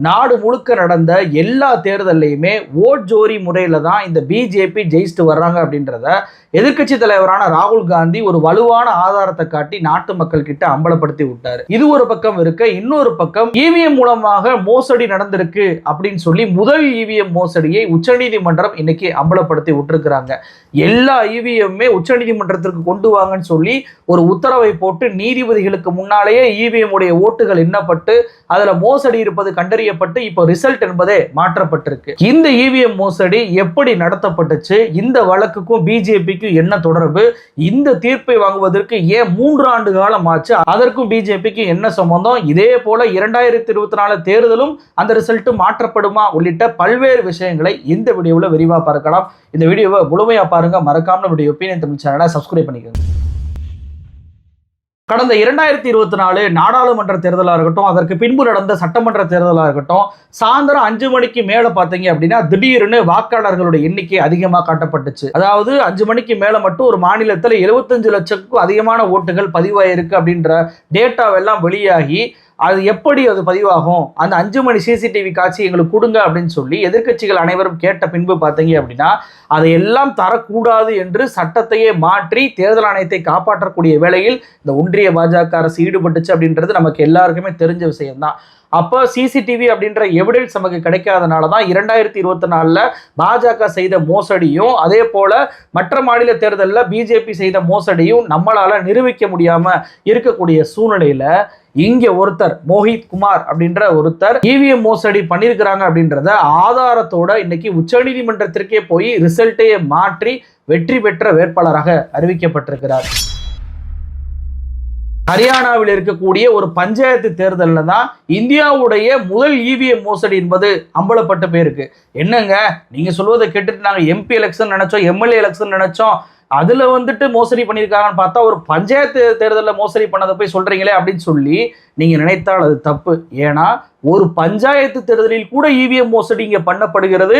நாடு முழுக்க நடந்த எல்லா தேர்தல்லையுமே ஓட் ஜோரி முறையில் தான் இந்த பிஜேபி ஜெயிச்சுட்டு வர்றாங்க அப்படின்றத எதிர்க்கட்சி தலைவரான ராகுல் காந்தி ஒரு வலுவான ஆதாரத்தை காட்டி நாட்டு மக்கள் கிட்ட அம்பலப்படுத்தி விட்டார். இது ஒரு பக்கம் இருக்க இன்னொரு பக்கம் இவிஎம் மூலமாக மோசடி நடந்திருக்கு அப்படின்னு சொல்லி முதல் இவிஎம் மோசடியை உச்சநீதிமன்றம் இன்னைக்கு அம்பலப்படுத்தி விட்டுருக்குறாங்க. எல்லா இவிஎம்மே உச்சநீதிமன்றத்திற்கு கொண்டு வாங்கன்னு சொல்லி ஒரு உத்தரவை போட்டு நீதிபதிகளுக்கு முன்னாலேயே இவிஎம் உடைய ஓட்டுகள் எண்ணப்பட்டு அதுல மோசடி இருப்பது கண்டறியப்பட்டு இப்போ ரிசல்ட் என்பதே மாற்றப்பட்டிருக்கு. இந்த இவிஎம் மோசடி எப்படி நடத்தப்பட்டுச்சு? இந்த வழக்குக்கும் பிஜேபிக்கும் என்ன தொடர்பு? இந்த தீர்ப்பை வாங்குவதற்கு ஏன் மூன்று ஆண்டு காலம் ஆச்சு? அதற்கும் பிஜேபிக்கு என்ன சம்பந்தம்? இதே போல இரண்டாயிரத்தி இருபத்தி நாலு தேர்தலும் அந்த ரிசல்ட் மாற்றப்படுமா? உள்ளிட்ட பல்வேறு விஷயங்களை இந்த வீடியோவில் விரிவாக பார்க்கலாம். இந்த வீடியோவை முழுமையா பாருங்க. மறக்காம நம்முடைய ஒப்பீனியன் தமிழ் சேனலை சப்ஸ்கிரைப் பண்ணிக்கோங்க. கடந்த இரண்டாயிரத்தி இருபத்தி நாலு நாடாளுமன்ற தேர்தலாக இருக்கட்டும் அதற்கு பின்பு நடந்த சட்டமன்ற தேர்தலாக இருக்கட்டும் சாயந்தரம் அஞ்சு மணிக்கு மேலே பார்த்தீங்க அப்படின்னா திடீர்னு வாக்காளர்களுடைய எண்ணிக்கை அதிகமாக காட்டப்பட்டுச்சு. அதாவது அஞ்சு மணிக்கு மேலே மட்டும் ஒரு மாநிலத்தில் எழுபத்தஞ்சு லட்சத்துக்கும் அதிகமான ஓட்டுகள் பதிவாயிருக்கு அப்படின்ற டேட்டாவெல்லாம் வெளியாகி அது எப்படி அது பதிவாகும்? அந்த அஞ்சு மணி சிசிடிவி காட்சி எங்களுக்கு கொடுங்க அப்படின்னு சொல்லி எதிர்க்கட்சிகள் அனைவரும் கேட்ட பின்பு பார்த்தீங்க அப்படின்னா அதை எல்லாம் தரக்கூடாது என்று சட்டத்தையே மாற்றி தேர்தல் ஆணையத்தை காப்பாற்றக்கூடிய வேளையில் இந்த ஒன்றிய பாஜக அரசு ஈடுபட்டுச்சு அப்படின்றது நமக்கு எல்லாருக்குமே தெரிஞ்ச விஷயம்தான். அப்போ சிசிடிவி அப்படின்ற எவிடன்ஸ் நமக்கு கிடைக்காதனால தான் இரண்டாயிரத்தி இருபத்தி நாலில் பாஜக செய்த மோசடியும் அதே போல் மற்ற மாநில தேர்தலில் பிஜேபி செய்த மோசடியும் நம்மளால் நிரூபிக்க முடியாமல் இருக்கக்கூடிய சூழ்நிலையில் இங்கே ஒருத்தர் மோஹித் குமார் அப்படின்ற ஒருத்தர் இவிஎம் மோசடி பண்ணியிருக்கிறாங்க அப்படின்றத ஆதாரத்தோட இன்னைக்கு உச்சநீதிமன்றத்திற்கே போய் ரிசல்ட்டையே மாற்றி வெற்றி பெற்ற வேட்பாளராக அறிவிக்கப்பட்டிருக்கிறார். ஹரியானாவில் இருக்கக்கூடிய ஒரு பஞ்சாயத்து தேர்தலில் தான் இந்தியாவுடைய முதல் இவிஎம் மோசடி என்பது அம்பலப்பட்ட பேருக்கு. என்னங்க? நீங்க சொல்வதை கேட்டுட்டு நாங்கள் எம்பி எலெக்ஷன் நினைச்சோம் எம்எல்ஏ எலெக்ஷன் நினைச்சோம் அதுல வந்துட்டு மோசடி பண்ணியிருக்காங்கன்னு பார்த்தா ஒரு பஞ்சாயத்து தேர்தலில் மோசடி பண்ணதை போய் சொல்றீங்களே அப்படின்னு சொல்லி நீங்க நினைத்தால் அது தப்பு. ஏன்னா ஒரு பஞ்சாயத்து தேர்தலில் கூட இவிஎம் மோசடி இங்கே பண்ணப்படுகிறது.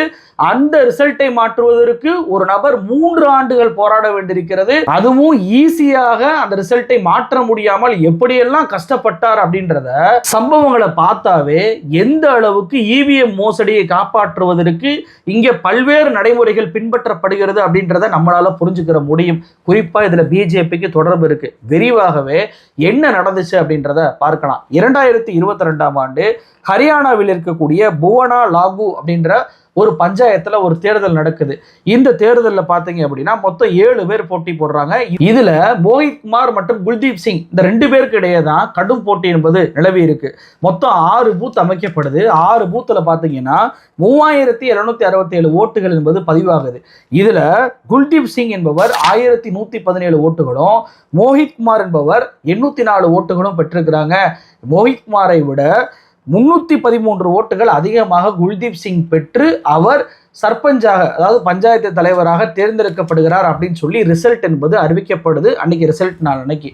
அந்த ரிசல்ட்டை மாற்றுவதற்கு ஒரு நபர் மூன்று ஆண்டுகள் போராட வேண்டியிருக்கிறது. அதுவும் ஈஸியாக அந்த ரிசல்ட்டை மாற்ற முடியாமல் எப்படியெல்லாம் கஷ்டப்பட்டார் அப்படின்றத சம்பவங்களை பார்த்தாவே எந்த அளவுக்கு இவிஎம் மோசடியை காப்பாற்றுவதற்கு இங்கே பல்வேறு நடைமுறைகள் பின்பற்றப்படுகிறது அப்படின்றத நம்மளால புரிஞ்சுக்கிற முடியும். குறிப்பா இதுல பிஜேபிக்கு தொடர்பு இருக்கு. விரிவாகவே என்ன நடந்துச்சு அப்படின்றத பார்க்கலாம். இரண்டாயிரத்தி இருபத்தி ரெண்டாம் ஆண்டு ஹரியானாவில் இருக்கக்கூடிய புவனா லாகு அப்படின்ற ஒரு பஞ்சாயத்தில் ஒரு தேர்தல் நடக்குது. இந்த தேர்தலில் பார்த்தீங்க அப்படின்னா மொத்தம் ஏழு பேர் போட்டி போடுறாங்க. இதில் மோஹித் குமார் மற்றும் குல்தீப் சிங் இந்த ரெண்டு பேருக்கு இடையே தான் கடும் போட்டி என்பது நிலவி இருக்கு. மொத்தம் ஆறு பூத் அமைக்கப்படுது ஆறு பூத்தில் பார்த்தீங்கன்னா மூவாயிரத்தி எழுநூத்தி அறுபத்தி ஏழு ஓட்டுகள் என்பது பதிவாகுது. இதில் குல்தீப் சிங் என்பவர் ஆயிரத்தி நூற்றி பதினேழு ஓட்டுகளும் மோஹித் குமார் என்பவர் எண்ணூற்றி நாலு ஓட்டுகளும் பெற்றிருக்கிறாங்க. மோஹித் குமாரை விட முன்னூத்தி பதிமூன்று ஓட்டுகள் அதிகமாக குல்தீப் சிங் பெற்று அவர் சர்பஞ்சாக அதாவது பஞ்சாயத்து தலைவராக தேர்ந்தெடுக்கப்படுகிறார் அப்படின்னு சொல்லி ரிசல்ட் என்பது அறிவிக்கப்படுது. அன்னைக்கு ரிசல்ட் நாள் அன்னைக்கு.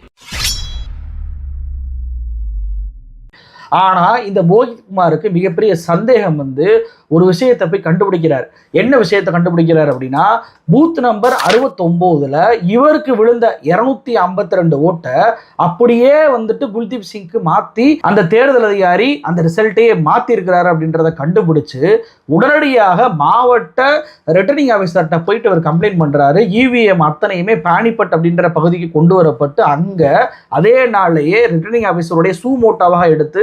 ஆனால் இந்த மோகித் குமாருக்கு மிகப்பெரிய சந்தேகம் வந்து ஒரு விஷயத்தை போய் கண்டுபிடிக்கிறார். என்ன விஷயத்தை கண்டுபிடிக்கிறார் அப்படின்னா பூத் நம்பர் அறுபத்தொம்போதில் இவருக்கு விழுந்த இரநூத்தி ஐம்பத்தி ரெண்டு ஓட்டை அப்படியே வந்துட்டு குல்தீப் சிங்க்கு மாற்றி அந்த தேர்தல் அதிகாரி அந்த ரிசல்ட்டையே மாத்தி அப்படின்றத கண்டுபிடிச்சு உடனடியாக மாவட்ட ரிட்டர்னிங் ஆஃபீஸர்கிட்ட போயிட்டு அவர் கம்ப்ளைண்ட் பண்ணுறாரு இவிஎம் அத்தனையுமே பேனிப்பட் அப்படின்ற பகுதிக்கு கொண்டு வரப்பட்டு அங்கே அதே நாளையே ரிட்டர்னிங் ஆஃபீஸருடைய சூமோட்டாவாக எடுத்து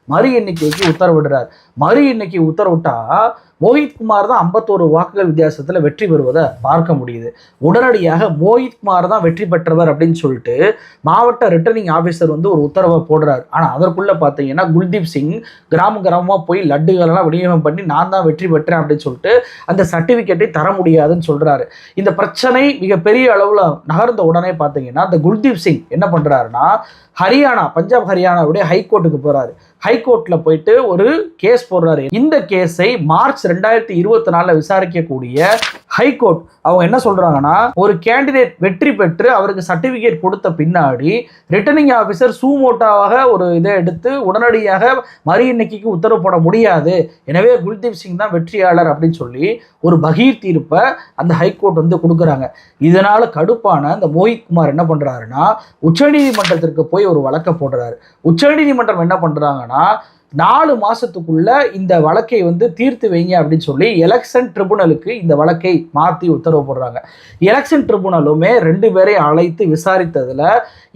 மறு எண்ணிக்கைக்கு உத்தரவிடுறார். மறு எண்ணிக்கை உத்தரவிட்டா மோஹித் குமார் தான் ஐம்பத்தோரு வாக்குகள் வித்தியாசத்தில் வெற்றி பெறுவதை பார்க்க முடியுது. உடனடியாக மோஹித் குமார் தான் வெற்றி பெற்றவர் அப்படின்னு சொல்லிட்டு மாவட்ட ரிட்டர்னிங் ஆஃபீஸர் வந்து ஒரு உத்தரவை போடுறாரு. ஆனால் அதற்குள்ளே பார்த்தீங்கன்னா குல்தீப் சிங் கிராம கிராமமாக போய் லட்டுகளெல்லாம் விநியோகம் பண்ணி நான் தான் வெற்றி பெற்றேன் அப்படின்னு சொல்லிட்டு அந்த சர்டிஃபிகேட்டை தர முடியாதுன்னு சொல்கிறாரு இந்த பிரச்சனை மிகப்பெரிய அளவில் நகர்ந்த உடனே பார்த்தீங்கன்னா இந்த குல்தீப் சிங் என்ன பண்ணுறாருன்னா ஹரியானா பஞ்சாப் ஹரியானாவுடைய ஹைகோர்ட்டுக்கு போறாரு. ஹைகோர்ட்ல போயிட்டு ஒரு கேஸ் போடுறாரு. இந்த கேஸை மார்ச் ரெண்டாயிரத்தி இருபத்தி நாலுல விசாரிக்கக்கூடிய ஹைகோர்ட் அவங்க என்ன சொல்றாங்கன்னா ஒரு கேண்டிடேட் வெற்றி பெற்று அவருக்கு சர்டிபிகேட் கொடுத்த பின்னாடி ரிட்டர்னிங் ஆஃபீஸர் சூமோட்டாவாக ஒரு இதை எடுத்து உடனடியாக மறு எண்ணிக்கைக்கு உத்தரவு போட முடியாது. எனவே குல்தீப் சிங் தான் வெற்றியாளர் அப்படின்னு சொல்லி ஒரு பகீர் தீர்ப்பை அந்த ஹைகோர்ட் வந்து கொடுக்குறாங்க. இதனால கடுப்பான அந்த மோஹித் குமார் என்ன பண்றாருன்னா உச்சநீதிமன்றத்திற்கு போய் ஒரு வழக்கை போடுறாரு. உச்சநீதிமன்றம் என்ன பண்றாங்கன்னா நாலு மாதத்துக்குள்ள இந்த வழக்கை வந்து தீர்த்து வைங்க அப்படின்னு சொல்லி எலெக்ஷன் ட்ரிபுனலுக்கு இந்த வழக்கை மாற்றி உத்தரவு போடுறாங்க. எலெக்ஷன் ட்ரிபுனலுமே ரெண்டு பேரை அழைத்து விசாரித்ததில்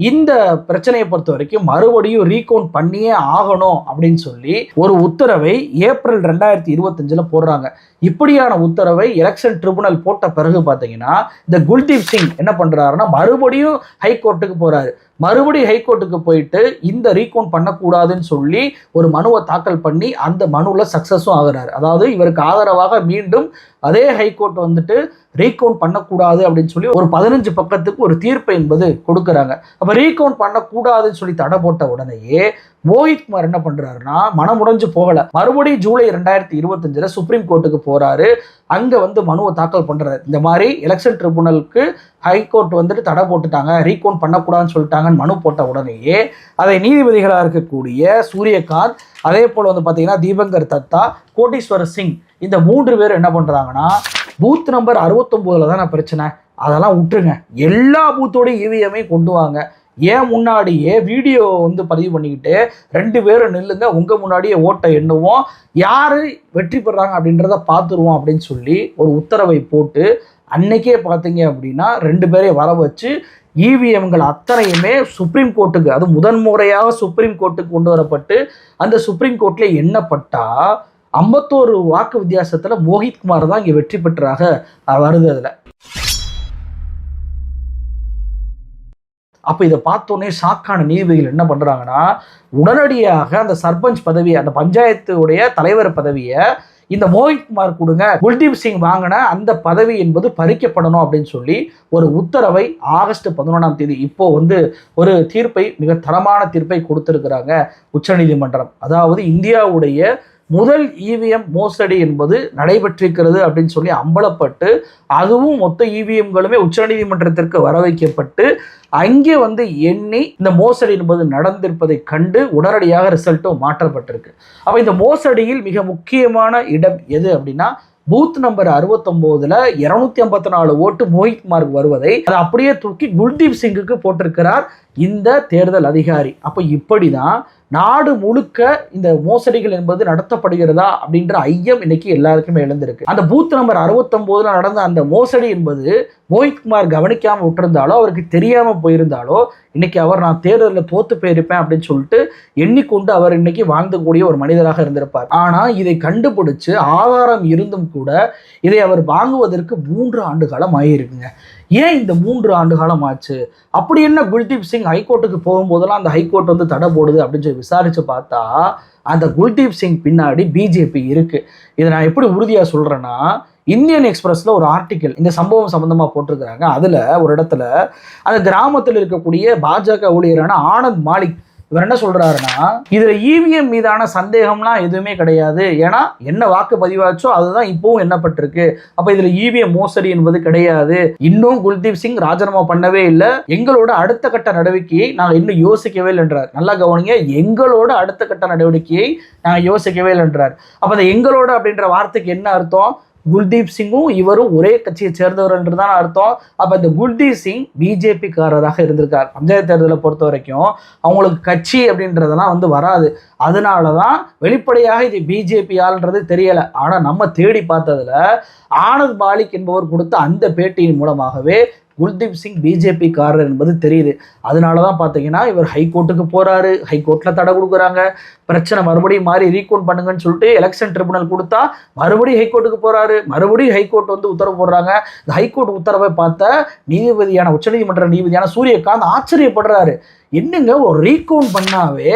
இந்த பிரச்சனையை பொறுத்த வரைக்கும் மறுபடியும் ரீகவுண்ட் பண்ணியே ஆகணும் அப்படின்னு சொல்லி ஒரு உத்தரவை ஏப்ரல் ரெண்டாயிரத்தி இருபத்தஞ்சில் போடுறாங்க. இப்படியான உத்தரவை எலெக்ஷன் ட்ரிபுனல் போட்ட பிறகு பார்த்தீங்கன்னா இந்த குல்தீப் சிங் என்ன பண்ணுறாருன்னா மறுபடியும் ஹைகோர்ட்டுக்கு போகிறாரு மறுபடியும் ஹைகோர்ட்டுக்கு போயிட்டு இந்த ரீகவுண்ட் பண்ணக்கூடாதுன்னு சொல்லி ஒரு மனுவை தாக்கல் பண்ணி அந்த மனுவில் சக்ஸஸும் ஆகிறார். அதாவது இவருக்கு ஆதரவாக மீண்டும் அதே ஹைகோர்ட் வந்துட்டு ரீகவுண்ட் பண்ணக்கூடாது அப்படின்னு சொல்லி ஒரு பதினஞ்சு பக்கத்துக்கு ஒரு தீர்ப்பு என்பது கொடுக்குறாங்க. அப்போ ரீகவுண்ட் பண்ணக்கூடாதுன்னு சொல்லி தடை போட்ட உடனேயே மோஹித் குமார் என்ன பண்றாருன்னா மனமுடைஞ்சு போகலை. மறுபடியும் ஜூலை ரெண்டாயிரத்தி இருபத்தஞ்சில் சுப்ரீம் கோர்ட்டுக்கு போகிறாரு அங்கே வந்து மனுவை தாக்கல் பண்ணுறாரு இந்த மாதிரி எலெக்ஷன் ட்ரிபுனலுக்கு ஹைகோர்ட் வந்துட்டு தடை போட்டுட்டாங்க. ரீகவுண்ட் பண்ணக்கூடாதுன்னு சொல்லிட்டாங்கன்னு மனு போட்ட உடனேயே அதை நீதிபதிகளாக இருக்கக்கூடிய சூரியகாந்த் அதே போல் வந்து பார்த்தீங்கன்னா தீபங்கர் தத்தா கோட்டீஸ்வர சிங் இந்த மூன்று பேர் என்ன பண்ணுறாங்கன்னா பூத் நம்பர் அறுபத்தொம்போதில் தானே பிரச்சனை. அதெல்லாம் விட்டுருங்க. எல்லா பூத்தோடையும் இவிஎம்மையும் கொண்டு வாங்க. ஏன் முன்னாடியே வீடியோ வந்து பதிவு பண்ணிக்கிட்டு ரெண்டு பேரும் நில்லுங்க உங்கள் முன்னாடியே ஓட்டை எண்ணுவோம். யார் வெற்றி பெறாங்க அப்படின்றத பார்த்துருவோம் அப்படின்னு சொல்லி ஒரு உத்தரவை போட்டு அன்னைக்கே பார்த்தீங்க அப்படின்னா ரெண்டு பேரையும் வர வச்சு இவிஎம்கள் அத்தனையுமே சுப்ரீம் கோர்ட்டுக்கு அது முதன்முறையாக சுப்ரீம் கோர்ட்டுக்கு கொண்டு வரப்பட்டு அந்த சுப்ரீம் கோர்ட்டில் எண்ணப்பட்டால் ஐம்பத்தோரு வாக்கு வித்தியாசத்தில் மோஹித் குமார் தான் இங்கே வெற்றி பெற்றாக வருது அதில். அப்போ இதை பார்த்தோன்னே ஷாக்கான நீதிபதிகள் என்ன பண்ணுறாங்கன்னா உடனடியாக அந்த சர்பஞ்ச் பதவி அந்த பஞ்சாயத்துடைய தலைவர் பதவியை இந்த மோஹித் குமார் கொடுங்க குல்தீப் சிங் வாங்கின அந்த பதவி என்பது பறிக்கப்படணும் அப்படின்னு சொல்லி ஒரு உத்தரவை ஆகஸ்ட் பதினொன்றாம் தேதி இப்போ வந்து ஒரு தீர்ப்பை மிக தரமான தீர்ப்பை கொடுத்திருக்கிறாங்க உச்சநீதிமன்றம். அதாவது இந்தியாவுடைய முதல் இவிஎம் மோசடி என்பது நடைபெற்றிருக்கிறது அப்படின்னு சொல்லி அம்பலப்பட்டு அதுவும் மொத்த இவிஎம்களுமே உச்சநீதிமன்றத்திற்கு வர வைக்கப்பட்டு அங்கே வந்து எண்ணி இந்த மோசடி என்பது நடந்திருப்பதை கண்டு உடனடியாக ரிசல்ட்டும் மாற்றப்பட்டிருக்கு. அப்போ இந்த மோசடியில் மிக முக்கியமான இடம் எது அப்படின்னா பூத் நம்பர் அறுபத்தொம்போதுல இருநூத்தி ஐம்பத்தி நாலு ஓட்டு மோஹித் மார்க் வருவதை அதை அப்படியே தூக்கி குல்தீப் சிங்குக்கு போட்டிருக்கிறார் இந்த தேர்தல் அதிகாரி. அப்போ இப்படிதான் நாடு முழுக்க இந்த மோசடிகள் என்பது நடத்தப்படுகிறதா அப்படின்ற ஐயம் இன்னைக்கு எல்லாருக்குமே எழுந்திருக்கு. அந்த பூத் நம்பர் அறுபத்தொம்போதுல நடந்த அந்த மோசடி என்பது மோஹித் குமார் கவனிக்காம விட்டிருந்தாலோ அவருக்கு தெரியாம போயிருந்தாலோ இன்னைக்கு அவர் நான் தேர்தலில் தோத்து போயிருப்பேன் அப்படின்னு சொல்லிட்டு எண்ணிக்கொண்டு அவர் இன்னைக்கு வாழ்ந்தக்கூடிய ஒரு மனிதராக இருந்திருப்பார். ஆனா இதை கண்டுபிடிச்சு ஆதாரம் இருந்தும் கூட இதை அவர் வாங்குவதற்கு மூன்று ஆண்டு காலம் ஆகியிருக்குங்க ஏன் இந்த மூன்று ஆண்டு காலம் ஆச்சு அப்படி என்ன குல்தீப் சிங் ஹைகோர்ட்டுக்கு போகும்போதெல்லாம் அந்த ஹைகோர்ட் வந்து தடை போடுது அப்படின்னு சொல்லி விசாரிச்சு பார்த்தா அந்த குல்தீப் சிங் பின்னாடி பிஜேபி இருக்கு. இதை நான் எப்படி உறுதியாக சொல்கிறேன்னா இந்தியன் எக்ஸ்பிரஸில் ஒரு ஆர்டிக்கல் இந்த சம்பவம் சம்மந்தமாக போட்டிருக்கிறாங்க. அதில் ஒரு இடத்துல அந்த கிராமத்தில் இருக்கக்கூடிய பாஜக ஊழியரான ஆனந்த் மாலிக் இவர் என்ன சொல்றாருன்னா இதுல இவிஎம் மீதான சந்தேகம்லாம் எதுவுமே கிடையாது. ஏன்னா என்ன வாக்கு பதிவாச்சோ அதுதான் இப்பவும் எண்ணப்பட்டிருக்கு. அப்ப இதுல இவிஎம் மோசடி என்பது கிடையாது. இன்னும் குல்தீப் சிங் ராஜினாமா பண்ணவே இல்லை. எங்களோட அடுத்த கட்ட நடவடிக்கையை நாங்கள் இன்னும் யோசிக்கவே இல்லைன்றார் நல்லா கவனிங்க எங்களோட அடுத்த கட்ட நடவடிக்கையை நாங்கள் யோசிக்கவே இல்லைன்றார் அப்ப அந்த எங்களோட அப்படின்ற வார்த்தைக்கு என்ன அர்த்தம்? குல்தீப் சிங்கும் இவரும் ஒரே கட்சியை சேர்ந்தவர் என்று தான் அர்த்தம். அப்போ இந்த குல்தீப் சிங் பிஜேபிக்காரராக இருந்திருக்கார். பஞ்சாயத்து தேர்தலை பொறுத்த வரைக்கும் அவங்களுக்கு கட்சி அப்படின்றதெல்லாம் வந்து வராது. அதனால தான் வெளிப்படையாக இது பிஜேபியால்ன்றது தெரியலை. ஆனால் நம்ம தேடி பார்த்ததில் ஆனந்த் மாலிக் என்பவர் கொடுத்த அந்த பேட்டியின் மூலமாகவே குல்தீப் சிங் பிஜேபி காரர் என்பது தெரியுது. அதனால தான் பார்த்தீங்கன்னா இவர் ஹைகோர்ட்டுக்கு போகிறாரு ஹைகோர்ட்டில் தடை கொடுக்குறாங்க. பிரச்சனை மறுபடியும் மாறி ரீகவுண்ட் பண்ணுங்கன்னு சொல்லிட்டு எலெக்ஷன் ட்ரிபுனல் கொடுத்தா மறுபடியும் ஹைகோர்ட்டுக்கு போகிறாரு மறுபடியும் ஹைகோர்ட் வந்து உத்தரவு போடுறாங்க. இந்த ஹைகோர்ட் உத்தரவை பார்த்த நீதிபதியான உச்சநீதிமன்ற நீதிபதியான சூரியகாந்த் ஆச்சரியப்படுறாரு. என்னங்க ஒரு ரீகவுண்ட் பண்ணாவே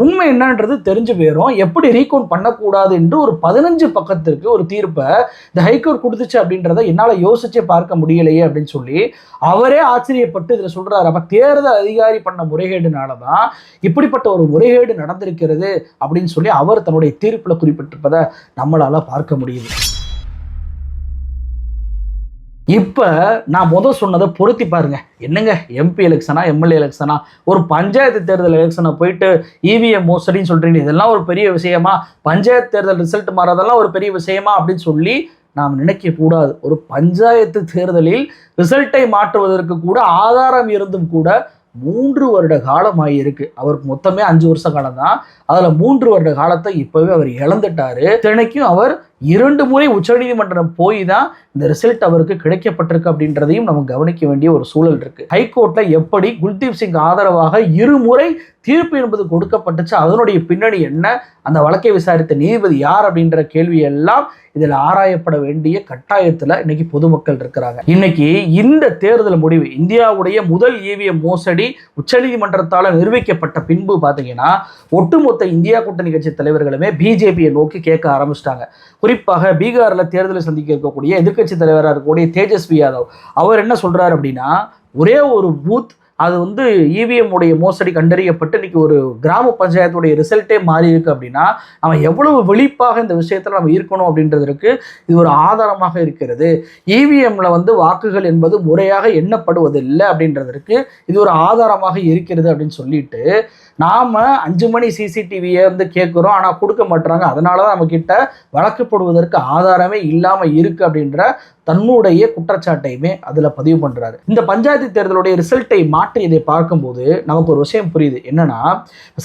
உண்மை என்னன்றது தெரிஞ்சு போயிடும் எப்படி ரீகவுண்ட் பண்ணக்கூடாது என்று ஒரு பதினஞ்சு பக்கத்திற்கு ஒரு தீர்ப்பை இந்த ஹைகோர்ட் கொடுத்துச்சு அப்படின்றத என்னால் யோசிச்சே பார்க்க முடியலையே அப்படின்னு சொல்லி அவரே ஆச்சரியப்பட்டு இதில் சொல்கிறாரு அப்போ தேர்தல் அதிகாரி பண்ண முறைகேடுனால தான் இப்படிப்பட்ட ஒரு முறைகேடு நடந்திருக்கிறது அப்படின்னு சொல்லி அவர் தன்னுடைய தீர்ப்பில் குறிப்பிட்டிருப்பதை நம்மளால் பார்க்க முடியுது. இப்போ நான் முதல் சொன்னதை பொருத்தி பாருங்க. என்னங்க? எம்பி எலெக்ஷனா எம்எல்ஏ எலெக்ஷனா ஒரு பஞ்சாயத்து தேர்தல் எலெக்ஷனை போயிட்டு இவிஎம் மோசடின்னு சொல்கிறீங்க இதெல்லாம் ஒரு பெரிய விஷயமா? பஞ்சாயத்து தேர்தல் ரிசல்ட் மாறதெல்லாம் ஒரு பெரிய விஷயமா? அப்படின்னு சொல்லி நாம் நினைக்கக்கூடாது ஒரு பஞ்சாயத்து தேர்தலில் ரிசல்ட்டை மாற்றுவதற்கு கூட ஆதாரம் இருந்தும் கூட மூன்று வருட காலம் ஆகியிருக்கு. அவருக்கு மொத்தமே அஞ்சு வருஷ காலம் தான். அதில் மூன்று வருட காலத்தை இப்போவே அவர் இழந்துட்டாரு. தினைக்கும் அவர் இரண்டு முறை உச்சநீதிமன்றம் போய் தான் இந்த ரிசல்ட் அவருக்கு கிடைக்கப்பட்டிருக்கு அப்படின்றதையும் நம்ம கவனிக்க வேண்டிய ஒரு சூழல் இருக்கு. ஹைகோர்ட்ல எப்படி குல்தீப் சிங் ஆதரவாக இருமுறை தீர்ப்பு என்பது கொடுக்கப்பட்டுச்சு அதனுடைய பின்னணி என்ன அந்த வழக்கை விசாரித்த நீதிபதி யார் அப்படின்ற கேள்வி எல்லாம் இதில் ஆராயப்பட வேண்டிய கட்டாயத்தில் இன்னைக்கு பொதுமக்கள் இருக்கிறாங்க. இன்னைக்கு இந்த தேர்தல் முடிவு இந்தியாவுடைய முதல் இவிஎம் மோசடி உச்சநீதிமன்றத்தால் நிரூபிக்கப்பட்ட பின்பு பார்த்தீங்கன்னா ஒட்டுமொத்த இந்தியா கூட்டணி கட்சி தலைவர்களுமே பிஜேபியை நோக்கி கேட்க ஆரம்பிச்சிட்டாங்க. குறிப்பாக பீகாரில் தேர்தலை சந்திக்க இருக்கக்கூடிய எதிர்க்கட்சி தலைவராக இருக்கக்கூடிய தேஜஸ்வி யாதவ். அவர் என்ன சொல்கிறார் அப்படின்னா ஒரே ஒரு பூத் அது வந்து இவிஎம் உடைய மோசடி கண்டறியப்பட்டு இன்னைக்கு ஒரு கிராம பஞ்சாயத்துடைய ரிசல்ட்டே மாறி இருக்கு அப்படின்னா நம்ம எவ்வளவு வெளிப்பாக இந்த விஷயத்தில் நம்ம இருக்கணும் அப்படின்றதற்கு இது ஒரு ஆதாரமாக இருக்கிறது. இவிஎம்ல வந்து வாக்குகள் என்பது முறையாக எண்ணப்படுவதில்லை அப்படின்றதற்கு இது ஒரு ஆதாரமாக இருக்கிறது அப்படின்னு சொல்லிட்டு நாம அஞ்சு மணி சிசிடிவியை வந்து கேட்குறோம் ஆனால் கொடுக்க மாட்டுறாங்க அதனால தான் நம்மக்கிட்ட கிட்ட வழக்கு போடுவதற்கு ஆதாரமே இல்லாமல் இருக்குது அப்படின்ற தன்னுடைய குற்றச்சாட்டையுமே அதில் பதிவு பண்ணுறாரு இந்த பஞ்சாயத்து தேர்தலுடைய ரிசல்ட்டை மாற்றி இதை பார்க்கும்போது நமக்கு ஒரு விஷயம் புரியுது. என்னன்னா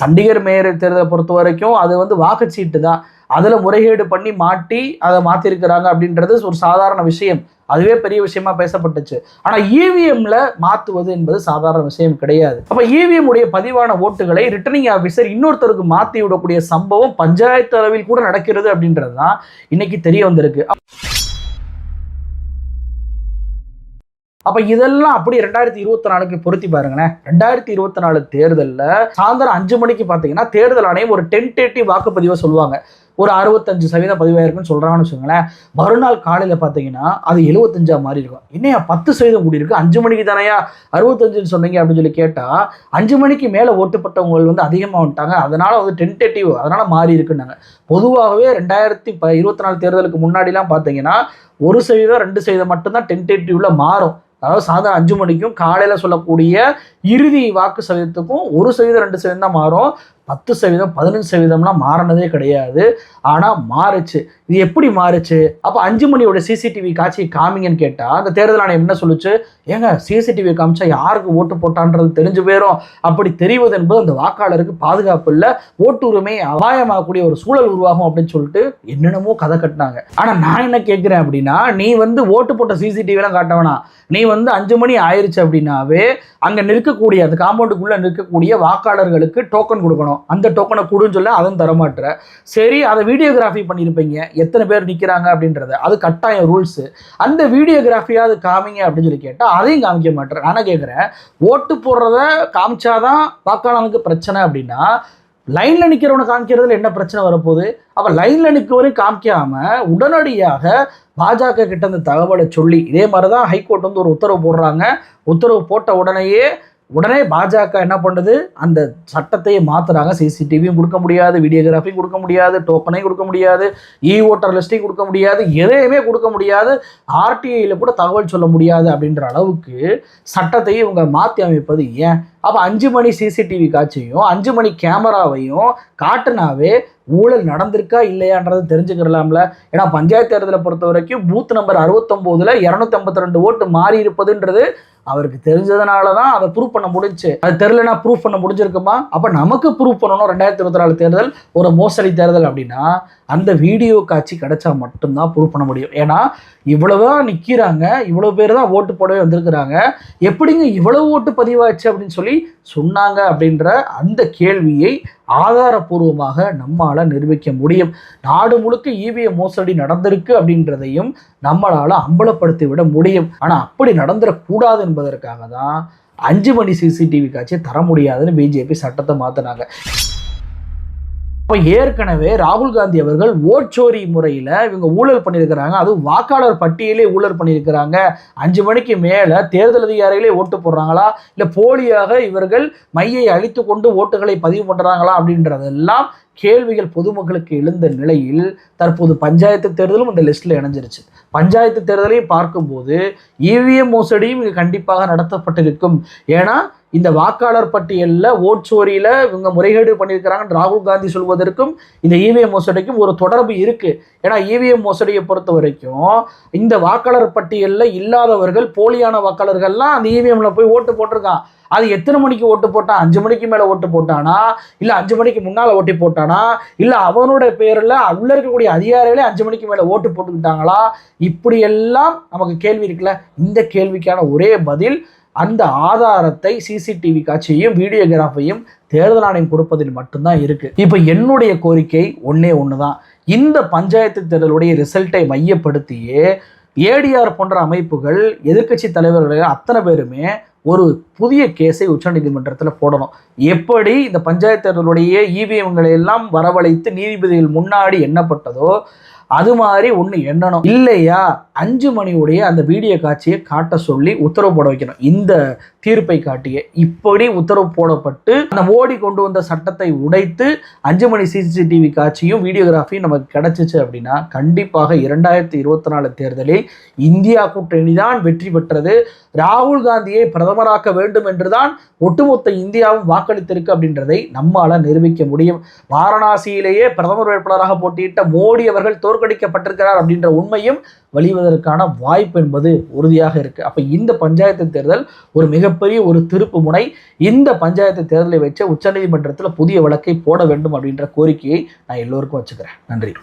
சண்டிகர் மேயர் தேர்தலை பொறுத்த வரைக்கும் அது வந்து வாக்குச்சீட்டு தான். அதில் முறைகேடு பண்ணி மாட்டி அதை மாற்றிருக்கிறாங்க அப்படின்றது ஒரு சாதாரண விஷயம். அதுவே பெரிய விஷயமா பேசப்பட்டுச்சு. ஆனா இவிஎம்ல மாத்துவது என்பது சாதாரண விஷயம் கிடையாது. அப்ப இவிஎம் உடைய பதிவான ஓட்டுகளை ரிட்டர்னிங் ஆஃபீஸர் இன்னொருத்தருக்கு மாத்தி விடக்கூடிய சம்பவம் பஞ்சாயத்து அளவில் கூட நடக்கிறது அப்படின்றது தான் இன்னைக்கு தெரிய வந்திருக்கு. அப்ப இதெல்லாம் அப்படி ரெண்டாயிரத்தி இருபத்தி நாலுக்கு பொருத்தி பாருங்களேன். ரெண்டாயிரத்தி இருபத்தி நாலு தேர்தலில் சாயந்தரம் அஞ்சு மணிக்கு பார்த்தீங்கன்னா தேர்தல் ஆணையம் ஒரு டென்டேட்டிவ் வாக்குப்பதிவை சொல்லுவாங்க. ஒரு அறுபத்தஞ்சு சதவீதம் பதிவாயிருக்குன்னு சொல்கிறாங்கன்னு வச்சுக்கோங்களேன். மறுநாள் காலையில் பார்த்தீங்கன்னா அது எழுபத்தஞ்சா மாதிரி இருக்கும். என்னையா பத்து சதவீதம் கூடி இருக்குது அஞ்சு மணிக்கு தானையா? அறுபத்தஞ்சுன்னு சொன்னீங்க அப்படின்னு சொல்லி கேட்டால் அஞ்சு மணிக்கு மேலே ஓட்டுப்பட்டவங்க வந்து அதிகமாக வந்துட்டாங்க. அதனால் வந்து டென்டேட்டிவ் அதனால் மாறி இருக்குன்னாங்க. பொதுவாகவே ரெண்டாயிரத்தி ப இருபத்தி நாலு தேர்தலுக்கு முன்னாடிலாம் பார்த்தீங்கன்னா ஒரு சதவீதம் ரெண்டு சதவீதம் மட்டும்தான் டென்டேட்டிவில் மாறும். அதாவது சாயந்தரம் அஞ்சு மணிக்கும் காலையில் சொல்லக்கூடிய இறுதி வாக்கு சதவீதத்துக்கும் ஒரு சதவீதம் ரெண்டு சதவீதம் தான் மாறும். பத்து சதவீதம் பதினஞ்சு சதவீதம்லாம் மாறினதே கிடையாது. ஆனால் மாறுச்சு. இது எப்படி மாறுச்சு? அப்போ அஞ்சு மணியோட சிசிடிவி காட்சி காமிங்கன்னு கேட்டால் அந்த தேர்தல் ஆணையம் என்ன சொல்லுச்சு? ஏங்க சிசிடிவி காமிச்சா யாருக்கு ஓட்டு போட்டான்றது தெரிஞ்சு போயிடும் அப்படி தெரிவது என்பது அந்த வாக்காளருக்கு பாதுகாப்பு இல்லை. ஓட்டு உரிமை அபாயமாகக்கூடிய ஒரு சூழல் உருவாகும் அப்படின்னு சொல்லிட்டு என்னென்னமோ கதை கட்டினாங்க. ஆனால் நான் என்ன கேட்குறேன் அப்படின்னா நீ வந்து ஓட்டு போட்ட சிசிடிவிலாம் காட்ட வேணாம் நீ வந்து அஞ்சு மணி ஆயிருச்சு அப்படின்னாவே அங்கே நிற்கக்கூடிய அந்த காம்பவுண்டுக்குள்ளே நிற்கக்கூடிய வாக்காளர்களுக்கு டோக்கன் கொடுக்கணும். அந்த டோக்கனை கொடுன்னு சொல்ல அதுவும் தரமாட்டுற சரி அதை வீடியோகிராஃபி பண்ணியிருப்பீங்க. எத்தனை பேர் நிற்கிறாங்க அப்படின்றத. அது கட்டாயம் ரூல்ஸு அந்த வீடியோகிராஃபியாவது காமிங்க அப்படின்னு சொல்லி கேட்டால் அதையும் காமிக்க மாட்டேன் நான் கேட்குறேன் ஓட்டு போடுறத காமிச்சாதான் வாக்காளனுக்கு பிரச்சனை அப்படின்னா லைனில் நிற்கிறவனை காமிக்கிறதுல என்ன பிரச்சனை வரப்போகுது? அப்போ லைனில் நிற்கவரையும் காமிக்காமல் உடனடியாக பாஜக கிட்ட அந்த தகவலை சொல்லி இதே மாதிரி தான் ஹைகோர்ட் வந்து ஒரு உத்தரவு போடுறாங்க. உத்தரவு போட்ட உடனேயே உடனே பாஜக என்ன பண்ணுது? அந்த சட்டத்தையே மாத்துறாங்க. சிசிடிவியும் கொடுக்க முடியாது வீடியோகிராஃபியும் கொடுக்க முடியாது டோக்கனையும் கொடுக்க முடியாது இ ஓட்டர் லிஸ்ட்டையும் கொடுக்க முடியாது எதையுமே கொடுக்க முடியாது ஆர்டிஐயில் கூட தகவல் சொல்ல முடியாது அப்படின்ற அளவுக்கு சட்டத்தையும் இவங்க மாற்றி அமைப்பது ஏன்? அப்போ அஞ்சு மணி சிசிடிவி காட்சியும் அஞ்சு மணி கேமராவையும் காட்டுனாவே ஊழல் நடந்திருக்கா இல்லையான்றது தெரிஞ்சுக்கிறலாம்ல. ஏன்னா பஞ்சாயத்து தேர்தலை பொறுத்த வரைக்கும் பூத் நம்பர் அறுபத்தொம்போதில் இரநூத்தி ஐம்பத்தி ரெண்டு ஓட்டு மாறி இருப்பதுன்றது அவருக்கு தெரிஞ்சதுனால தான் அதை ப்ரூவ் பண்ண முடிஞ்சு. அது தெரிலனா ப்ரூவ் பண்ண முடிஞ்சிருக்குமா? அப்போ நமக்கு ப்ரூவ் பண்ணணும் ரெண்டாயிரத்தி இருபத்தி நாலு தேர்தல் ஒரு மோசடி தேர்தல் அப்படின்னா அந்த வீடியோ காட்சி கிடைச்சா மட்டும்தான் ப்ரூவ் பண்ண முடியும். ஏன்னா இவ்வளவுதான் நிற்கிறாங்க இவ்வளோ பேர் தான் ஓட்டு போடவே வந்திருக்கிறாங்க. எப்படிங்க இவ்வளவு ஓட்டு பதிவாச்சு அப்படின்னு சொல்லி சொன்னாங்க அப்படின்ற அந்த கேள்வியை ஆதாரபூர்வமாக நம்மளால் நிரூபிக்க முடியும். நாடு முழுக்க இவிஎம் மோசடி நடந்திருக்கு அப்படின்றதையும் நம்மளால் அம்பலப்படுத்தி விட முடியும். ஆனால் அப்படி நடந்துடக்கூடாது என்பதற்காக தான் அஞ்சு மணி சிசிடிவி காட்சியை தர முடியாதுன்னு பிஜேபி சட்டத்தை மாற்றினாங்க இப்போ ஏற்கனவே ராகுல் காந்தி அவர்கள் ஓட்சோரி முறையில் இவங்க ஊழல் பண்ணியிருக்கிறாங்க. அதுவும் வாக்காளர் பட்டியலே ஊழல் பண்ணியிருக்கிறாங்க. அஞ்சு மணிக்கு மேலே தேர்தல் அதிகாரிகளே ஓட்டு போடுறாங்களா? இல்லை போலியாக இவர்கள் மையை அழித்து கொண்டு ஓட்டுகளை பதிவு பண்ணுறாங்களா அப்படின்றதெல்லாம் கேள்விகள் பொதுமக்களுக்கு எழுந்த நிலையில் தற்போது பஞ்சாயத்து தேர்தலும் இந்த லிஸ்ட்டில் இணைஞ்சிருச்சு. பஞ்சாயத்து தேர்தலையும் பார்க்கும்போது இவிஎம் மோசடியும் இங்கே கண்டிப்பாக நடத்தப்பட்டிருக்கும். ஏன்னா இந்த வாக்காளர் பட்டியலில் ஓட்சோரியில் இவங்க முறைகேடு பண்ணியிருக்கிறாங்கன்னு ராகுல் காந்தி சொல்வதற்கும் இந்த இவிஎம் மோசடிக்கும் ஒரு தொடர்பு இருக்குது ஏன்னா இவிஎம் மோசடியை பொறுத்த வரைக்கும் இந்த வாக்காளர் பட்டியலில் இல்லாதவர்கள் போலியான வாக்காளர்கள்லாம் அந்த இவிஎம்ல போய் ஓட்டு போட்டிருக்கான். அது எத்தனை மணிக்கு ஓட்டு போட்டான்? அஞ்சு மணிக்கு மேலே ஓட்டு போட்டானா? இல்லை அஞ்சு மணிக்கு முன்னால் ஓட்டி போட்டானா? இல்லை அவனோட பேரில் உள்ள இருக்கக்கூடிய அதிகாரிகளே அஞ்சு மணிக்கு மேலே ஓட்டு போட்டுக்கிட்டாங்களா? இப்படியெல்லாம் நமக்கு கேள்வி இருக்குல்ல. இந்த கேள்விக்கான ஒரே பதில் அந்த ஆதாரத்தை சிசிடிவி காட்சியையும் வீடியோகிராஃபையும் தேர்தல் ஆணையம் கொடுப்பதில் மட்டும்தான் இருக்கு. இப்போ என்னுடைய கோரிக்கை ஒன்னே ஒன்று தான் இந்த பஞ்சாயத்து தேர்தலுடைய ரிசல்ட்டை மையப்படுத்தியே ஏடிஆர் போன்ற அமைப்புகள் எதிர்க்கட்சி தலைவர்கள் அத்தனை பேருமே ஒரு புதிய கேஸை உச்சநீதிமன்றத்தில் போடணும். எப்படி இந்த பஞ்சாயத்து தேர்தலுடைய இவிஎம்களை எல்லாம் வரவழைத்து நீதிபதிகள் முன்னாடி எண்ணப்பட்டதோ அது மாதிரி ஒன்று எண்ணணும். இல்லையா? அஞ்சு மணியுடைய அந்த வீடியோ காட்சியை காட்ட சொல்லி உத்தரவு போட வைக்கணும். இந்த தீர்ப்பை காட்டிய. இப்படி உத்தரவு போடப்பட்டு அந்த மோடி கொண்டு வந்த சட்டத்தை உடைத்து அஞ்சு மணி சிசிடிவி காட்சியும் வீடியோகிராஃபியும் நமக்கு கிடைச்சிச்சு அப்படின்னா கண்டிப்பாக இரண்டாயிரத்தி இருபத்தி நாலு தேர்தலில் இந்தியா கூட்டணி தான் வெற்றி பெற்றது. ராகுல் காந்தியை பிரதமராக்க வேண்டும் என்றுதான் ஒட்டுமொத்த இந்தியாவும் வாக்களித்திருக்கு அப்படின்றதை நம்மால் நிரூபிக்க முடியும். வாரணாசியிலேயே பிரதமர் வேட்பாளராக போட்டியிட்ட மோடி அவர்கள் தோற்கடிக்கப்பட்டிருக்கிறார் அப்படின்ற உண்மையும் வழிவதற்கான வாய்ப்பு என்பது உறுதியாக இருக்கு. அப்ப இந்த பஞ்சாயத்து தேர்தல் ஒரு மிகப்பெரிய ஒரு திருப்பு முனை. இந்த பஞ்சாயத்து தேர்தலை வச்சு உச்சநீதிமன்றத்தில் புதிய வழக்கை போட வேண்டும் அப்படின்ற கோரிக்கையை நான் எல்லோருக்கும் வச்சுக்கிறேன். நன்றி.